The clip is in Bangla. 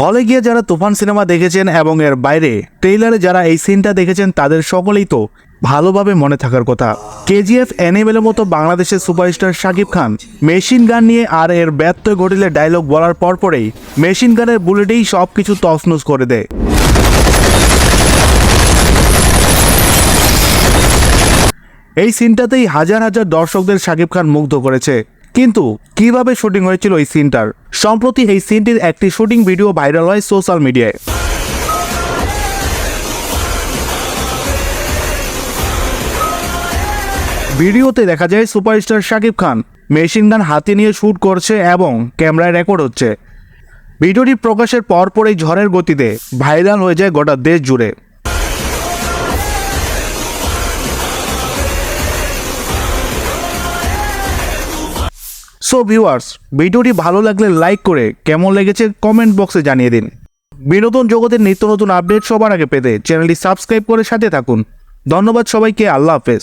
হলে গিয়ে যারা তুফান সিনেমা দেখেছেন এবং এর বাইরে ট্রেইলারে যারা এই সিনটা দেখেছেন, তাদের সকলেই তো ভালোভাবে মনে থাকার কথা। কেজিএফ অ্যানিমেলের মতো বাংলাদেশের superstar Shakib Khan, machine gun নিয়ে আর এর ব্যর্থ ঘটিলে ডায়লগ বলার পরপরেই মেশিন গানের বুলেটেই সব কিছু তছনছ করে দেয়। এই সিনটাতেই হাজার হাজার দর্শকদের শাকিব খান মুগ্ধ করেছে। কিন্তু কীভাবে শুটিং হয়েছিল এই সিনটার? সম্প্রতি এই সিনটির একটি শুটিং ভিডিও ভাইরাল হয় সোশ্যাল মিডিয়ায়। ভিডিওতে দেখা যায় superstar Shakib Khan, machine gun হাতে নিয়ে শ্যুট করছে এবং ক্যামেরায় রেকর্ড হচ্ছে। ভিডিওটি প্রকাশের পরপরই ঝড়ের গতিতে ভাইরাল হয়ে যায় গোটা দেশ জুড়ে। সো ভিউয়ার্স ভিডিওটি ভালো লাগলে লাইক করে কেমন লেগেছে কমেন্ট বক্সে জানিয়ে দিন। বিনোদন জগতের নিত্য নতুন আপডেট সবার আগে পেতে চ্যানেলটি সাবস্ক্রাইব করে সাথে থাকুন। ধন্যবাদ সবাইকে, আল্লাহ হাফেজ।